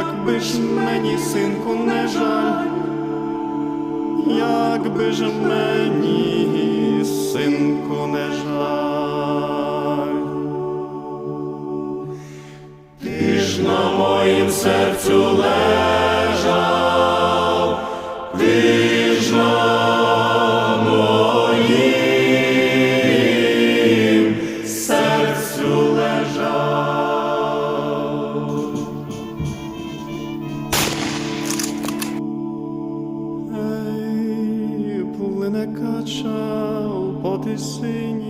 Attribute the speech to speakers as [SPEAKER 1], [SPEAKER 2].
[SPEAKER 1] якби ж мені, синку, не жаль, якби ж мені, синку, не жаль. Ти ж на моїм серцю лежав, singing.